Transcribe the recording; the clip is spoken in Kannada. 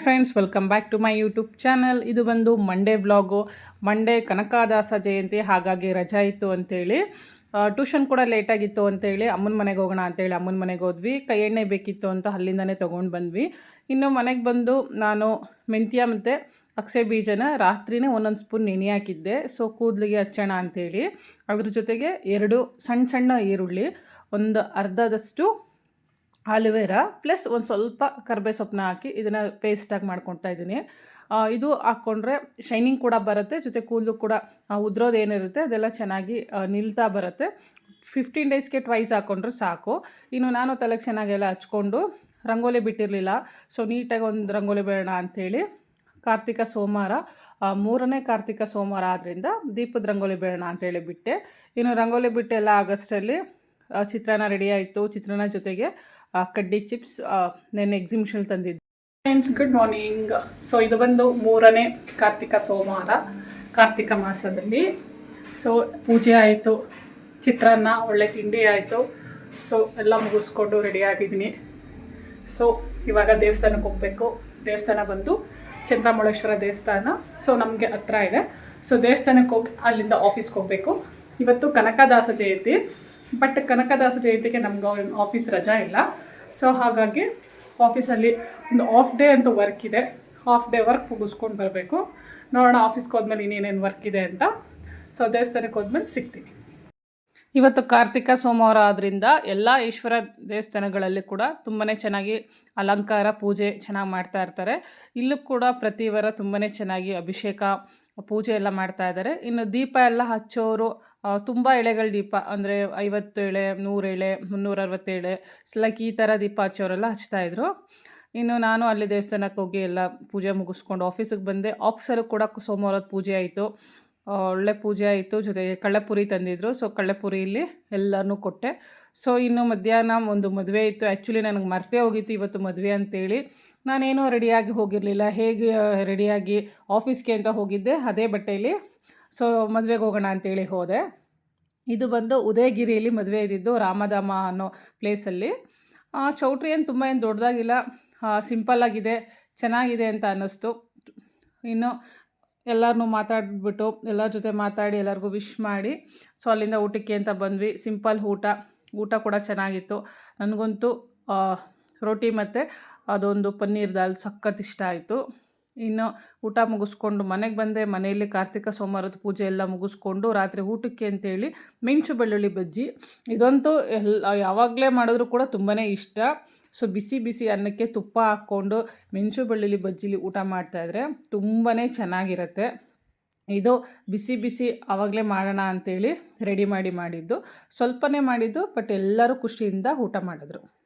Friends, welcome back to my YouTube channel. ಇದು ಬಂದು Monday vlog. Monday Kanakadasa Jayanti, ಹಾಗಾಗಿ ರಜಾ ಇತ್ತು ಅಂತೇಳಿ. ಟ್ಯೂಷನ್ ಕೂಡ ಲೇಟಾಗಿತ್ತು ಅಂತೇಳಿ ಅಮ್ಮನ ಮನೆಗೆ ಹೋಗೋಣ ಅಂತೇಳಿ ಅಮ್ಮನ ಮನೆಗೆ ಹೋದ್ವಿ. ಕೈ ಎಣ್ಣೆ ಬೇಕಿತ್ತು ಅಂತ ಅಲ್ಲಿಂದನೇ ತೊಗೊಂಡು ಬಂದ್ವಿ. ಇನ್ನು ಮನೆಗೆ ಬಂದು ನಾನು ಮೆಂತ್ಯ ಮತ್ತು ಅಕ್ಷಯ ಬೀಜನ ರಾತ್ರಿನೇ ಒಂದೊಂದು ಸ್ಪೂನ್ ನೆನೆ ಹಾಕಿದ್ದೆ. ಸೊ, ಕೂದಲಿಗೆ ಹಚ್ಚೋಣ ಅಂಥೇಳಿ ಅದ್ರ ಜೊತೆಗೆ ಎರಡು ಸಣ್ಣ ಸಣ್ಣ ಈರುಳ್ಳಿ, ಒಂದು ಅರ್ಧದಷ್ಟು ಆಲುವೆರಾ ಪ್ಲಸ್ ಒಂದು ಸ್ವಲ್ಪ ಕರ್ಬೇ ಸೊಪ್ಪನ್ನ ಹಾಕಿ ಇದನ್ನು ಪೇಸ್ಟಾಗಿ ಮಾಡ್ಕೊತಾ ಇದ್ದೀನಿ. ಇದು ಹಾಕ್ಕೊಂಡ್ರೆ ಶೈನಿಂಗ್ ಕೂಡ ಬರುತ್ತೆ, ಜೊತೆ ಕೂದಲು ಕೂಡ ಉದ್ರೋದೇನಿರುತ್ತೆ ಅದೆಲ್ಲ ಚೆನ್ನಾಗಿ ನಿಲ್ತಾ ಬರುತ್ತೆ. ಫಿಫ್ಟೀನ್ ಡೇಸ್ಗೆ ಟ್ವೈಸ್ ಹಾಕ್ಕೊಂಡ್ರೆ ಸಾಕು. ಇನ್ನು ನಾನು ತಲೆಗೆ ಚೆನ್ನಾಗೆಲ್ಲ ಹಚ್ಕೊಂಡು ರಂಗೋಲಿ ಬಿಟ್ಟಿರಲಿಲ್ಲ ಸೊ ನೀಟಾಗಿ ಒಂದು ರಂಗೋಲಿ ಬೇಡ ಅಂಥೇಳಿ ಕಾರ್ತಿಕ ಸೋಮವಾರ ಮೂರನೇ ಕಾರ್ತಿಕ ಸೋಮವಾರ ಆದ್ದರಿಂದ ದೀಪದ ರಂಗೋಲಿ ಬೇಡ ಅಂತೇಳಿ ಬಿಟ್ಟೆ. ಇನ್ನು ರಂಗೋಲಿ ಬಿಟ್ಟೆಲ್ಲ ಆಗಸ್ಟಲ್ಲಿ ಚಿತ್ರಾನ್ನ ರೆಡಿ ಆಯಿತು. ಚಿತ್ರಾನ್ನ ಜೊತೆಗೆ ಕಡ್ಡಿ ಚಿಪ್ಸ್ ನೆನ್ನೆ ಎಕ್ಸಿಬಿಷನ್ ತಂದಿದ್ದೆ. ಫ್ರೆಂಡ್ಸ್ ಗುಡ್ ಮಾರ್ನಿಂಗ್ ಸೊ ಇದು ಬಂದು ಮೂರನೇ ಕಾರ್ತಿಕ ಸೋಮವಾರ, ಕಾರ್ತಿಕ ಮಾಸದಲ್ಲಿ. ಸೊ ಪೂಜೆ ಆಯಿತು. ಚಿತ್ರಾನ್ನ, ಒಳ್ಳೆ ತಿಂಡಿ ಆಯಿತು. ಸೊ ಎಲ್ಲ ಮುಗಿಸ್ಕೊಂಡು ರೆಡಿ ಆಗಿದ್ದೀನಿ. ಸೊ ಇವಾಗ ದೇವಸ್ಥಾನಕ್ಕೆ ಹೋಗಬೇಕು. ದೇವಸ್ಥಾನ ಬಂದು ಚಂದ್ರಮೌಳೇಶ್ವರ ದೇವಸ್ಥಾನ. ಸೊ ನಮಗೆ ಹತ್ರ ಇದೆ. ಸೊ ದೇವಸ್ಥಾನಕ್ಕೆ ಹೋಗಿ ಅಲ್ಲಿಂದ ಆಫೀಸ್ಗೆ ಹೋಗಬೇಕು. ಇವತ್ತು ಕನಕದಾಸ ಜಯಂತಿ. ಬಟ್ ಕನಕದಾಸ ಜಯಂತಿಗೆ ನಮ್ಗೆ ಆಫೀಸ್ ರಜಾ ಇಲ್ಲ. ಸೊ ಹಾಗಾಗಿ ಆಫೀಸಲ್ಲಿ ಒಂದು ಆಫ್ ಡೇ ಅಂತ ವರ್ಕ್ ಇದೆ. ಹಾಫ್ ಡೇ ವರ್ಕ್ ಮುಗಿಸ್ಕೊಂಡು ಬರಬೇಕು. ನೋಡೋಣ ಆಫೀಸ್ಗೆ ಹೋದ್ಮೇಲೆ ಇನ್ನೇನೇನು ವರ್ಕ್ ಇದೆ ಅಂತ. ಸೊ ದೇವಸ್ಥಾನಕ್ಕೆ ಹೋದ್ಮೇಲೆ ಸಿಗ್ತೀನಿ. ಇವತ್ತು ಕಾರ್ತಿಕ ಸೋಮವಾರ ಆದ್ದರಿಂದ ಎಲ್ಲ ಈಶ್ವರ ದೇವಸ್ಥಾನಗಳಲ್ಲಿ ಕೂಡ ತುಂಬಾ ಚೆನ್ನಾಗಿ ಅಲಂಕಾರ, ಪೂಜೆ ಚೆನ್ನಾಗಿ ಮಾಡ್ತಾ ಇರ್ತಾರೆ. ಇಲ್ಲೂ ಕೂಡ ಪ್ರತಿ ವಾರ ತುಂಬಾ ಚೆನ್ನಾಗಿ ಅಭಿಷೇಕ, ಪೂಜೆ ಎಲ್ಲ ಮಾಡ್ತಾ ಇದ್ದಾರೆ. ಇನ್ನು ದೀಪ ಎಲ್ಲ ಹಚ್ಚೋರು ತುಂಬ ಎಳೆಗಳ ದೀಪ, ಅಂದರೆ ಐವತ್ತು ಎಳೆ, ನೂರು ಎಳೆ, ಮುನ್ನೂರ ಅರವತ್ತೇಳೆ ಲೈಕ್ ಈ ಥರ ದೀಪ ಹಚ್ಚೋರೆಲ್ಲ ಹಚ್ತಾಯಿದ್ರು ಇನ್ನು ನಾನು ಅಲ್ಲಿ ದೇವಸ್ಥಾನಕ್ಕೆ ಹೋಗಿ ಎಲ್ಲ ಪೂಜೆ ಮುಗಿಸ್ಕೊಂಡು ಆಫೀಸಿಗೆ ಬಂದೆ. ಆಫೀಸಲ್ಲೂ ಕೂಡ ಸೋಮವಾರದ ಪೂಜೆ ಆಯಿತು. ಒಳ್ಳೆ ಪೂಜೆ ಆಯಿತು ಜೊತೆಗೆ ಕಳ್ಳೆಪುರಿ ತಂದಿದ್ರು. ಸೊ ಕಳ್ಳೆಪುರಿಯಲ್ಲಿ ಎಲ್ಲನೂ ಕೊಟ್ಟೆ. ಸೊ ಇನ್ನು ಮಧ್ಯಾಹ್ನ ಒಂದು ಮದುವೆ ಇತ್ತು. ಆ್ಯಕ್ಚುಲಿ ನನಗೆ ಮರ್ತೇ ಹೋಗಿತ್ತು ಇವತ್ತು ಮದುವೆ ಅಂತೇಳಿ. ನಾನೇನೂ ರೆಡಿಯಾಗಿ ಹೋಗಿರಲಿಲ್ಲ. ಹೇಗೆ ರೆಡಿಯಾಗಿ ಆಫೀಸ್ಗೆ ಅಂತ ಹೋಗಿದ್ದೆ. ಅದೇ ಬಟ್ಟೆಯಲ್ಲಿ ಸೊ ಮದುವೆಗೆ ಹೋಗೋಣ ಅಂತೇಳಿ ಹೋದೆ. ಇದು ಬಂದು ಉದಯಗಿರಿಯಲ್ಲಿ ಮದುವೆ ಇದ್ದಿದ್ದು ರಾಮಧಾಮ ಅನ್ನೋ ಪ್ಲೇಸಲ್ಲಿ ಚೌಟ್ರಿ ಏನು ತುಂಬ ಏನು ದೊಡ್ಡದಾಗಿಲ್ಲ. ಸಿಂಪಲ್ಲಾಗಿದೆ ಚೆನ್ನಾಗಿದೆ ಅಂತ ಅನ್ನಿಸ್ತು. ಇನ್ನು ಎಲ್ಲರನ್ನೂ ಮಾತಾಡಿಬಿಟ್ಟು ಎಲ್ಲರ ಜೊತೆ ಮಾತಾಡಿ, ಎಲ್ಲರಿಗೂ ವಿಶ್ ಮಾಡಿ. ಸೊ ಅಲ್ಲಿಂದ ಊಟಕ್ಕೆ ಅಂತ ಬಂದ್ವಿ. ಸಿಂಪಲ್ ಊಟ. ಊಟ ಕೂಡ ಚೆನ್ನಾಗಿತ್ತು. ನನಗಂತೂ ರೋಟಿ ಮತ್ತು ಅದೊಂದು ಪನ್ನೀರ್ ದಾಲ್ ಸಖತ್ ಇಷ್ಟ ಆಯಿತು. ಇನ್ನು ಊಟ ಮುಗಿಸ್ಕೊಂಡು ಮನೆಗೆ ಬಂದೆ, ಮನೆಯಲ್ಲಿ ಕಾರ್ತಿಕ ಸೋಮವಾರದ ಪೂಜೆ ಎಲ್ಲ ಮುಗಿಸ್ಕೊಂಡು ರಾತ್ರಿ ಊಟಕ್ಕೆ ಅಂತೇಳಿ ಮೆಣಸು ಬೆಳ್ಳುಳ್ಳಿ ಬಜ್ಜಿ. ಇದಂತೂ ಎಲ್ಲ ಯಾವಾಗಲೇ ಮಾಡಿದ್ರು ಕೂಡ ತುಂಬಾ ಇಷ್ಟ. ಸೊ, ಬಿಸಿ ಬಿಸಿ ಅನ್ನಕ್ಕೆ ತುಪ್ಪ ಹಾಕ್ಕೊಂಡು ಮೆಣಸು ಬೆಳ್ಳುಳ್ಳಿ ಬಜ್ಜಿಲಿ ಊಟ ಮಾಡ್ತಾಯಿದ್ರೆ ತುಂಬಾ ಚೆನ್ನಾಗಿರುತ್ತೆ. ಇದು ಬಿಸಿ ಬಿಸಿ ಆವಾಗಲೇ ಮಾಡೋಣ ಅಂಥೇಳಿ ರೆಡಿ ಮಾಡಿ ಮಾಡಿದ್ದು. ಸ್ವಲ್ಪನೇ ಮಾಡಿದ್ದು, ಬಟ್ ಎಲ್ಲರೂ ಖುಷಿಯಿಂದ ಊಟ ಮಾಡಿದ್ರು.